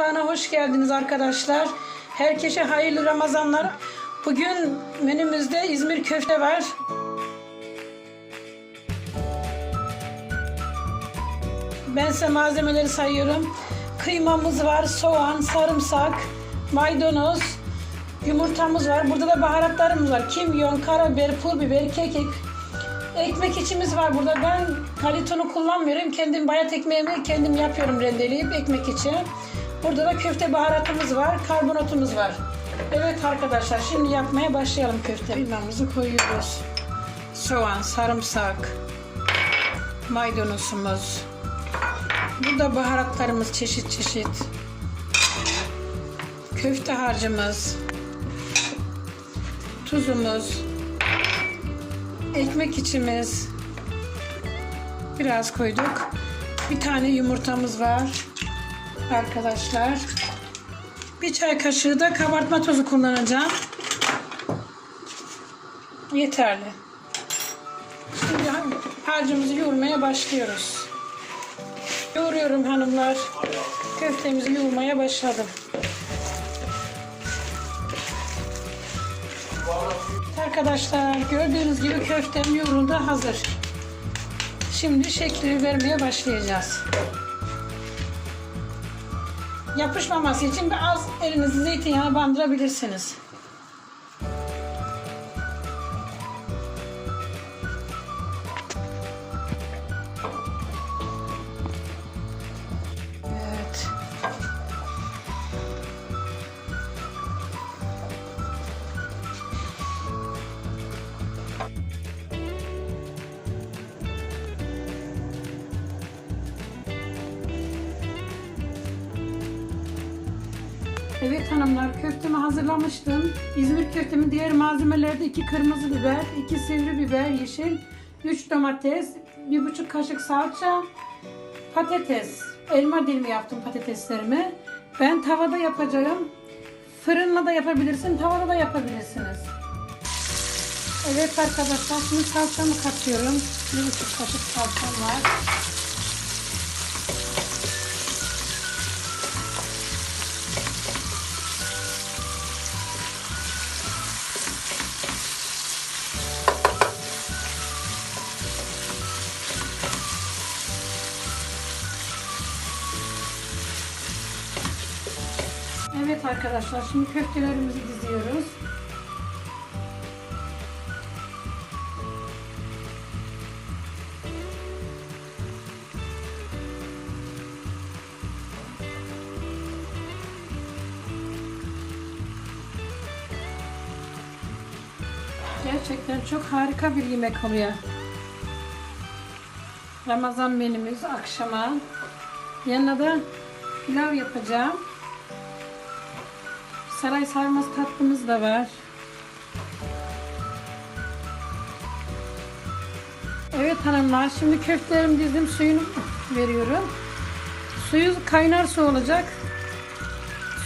mutfağına hoş geldiniz arkadaşlar. Herkese hayırlı Ramazanlar. Bugün menümüzde İzmir köfte var. Ben size malzemeleri sayıyorum. Kıymamız var, soğan, sarımsak, maydanoz, yumurtamız var. Burada da baharatlarımız var. Kimyon, karabiber, pul biber, kekik. Ekmek içimiz var burada. Ben kalitonu kullanmıyorum. Kendim bayat ekmeğimi kendim yapıyorum rendeleyip ekmek içi. Burada da köfte baharatımız var. Karbonatımız var. Evet arkadaşlar şimdi yapmaya başlayalım köfte. Kıymamızı koyuyoruz. Soğan, sarımsak, maydanozumuz. Burada baharatlarımız çeşit çeşit. Köfte harcımız. Tuzumuz. Ekmek içimiz. Biraz koyduk. Bir tane yumurtamız var. Arkadaşlar. Bir çay kaşığı da kabartma tozu kullanacağım. Yeterli. Şimdi harcımızı yoğurmaya başlıyoruz. Yoğuruyorum hanımlar. Köftemizi yoğurmaya başladım. Arkadaşlar gördüğünüz gibi köftem yoğruldu hazır. Şimdi şekli vermeye başlayacağız. Yapışmaması için az elinizi zeytinyağına bandırabilirsiniz. Evet hanımlar köftemi hazırlamıştım. İzmir köftemin diğer malzemeleri de 2 kırmızı biber, 2 sivri biber yeşil, 3 domates, 1,5 kaşık salça, patates. Elma dilimi yaptım patateslerimi. Ben tavada yapacağım. Fırınla da yapabilirsin, tavada da yapabilirsiniz. Evet arkadaşlar şimdi salçamı katıyorum. 1,5 kaşık salçam var. Evet arkadaşlar şimdi köftelerimizi diziyoruz. Gerçekten çok harika bir yemek oluyor. Ramazan menümüz akşama. Yanına da pilav yapacağım. Saray sarması tatlımız da var. Evet hanımlar şimdi köftelerimi dizdim suyunu veriyorum. Suyu kaynar su olacak.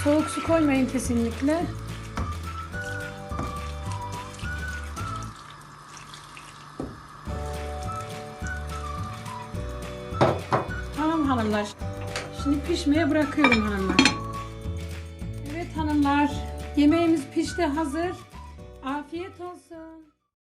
Soğuk su koymayın kesinlikle. Tamam hanımlar. Şimdi pişmeye bırakıyorum hanımlar. Yemeğimiz pişti hazır. Afiyet olsun.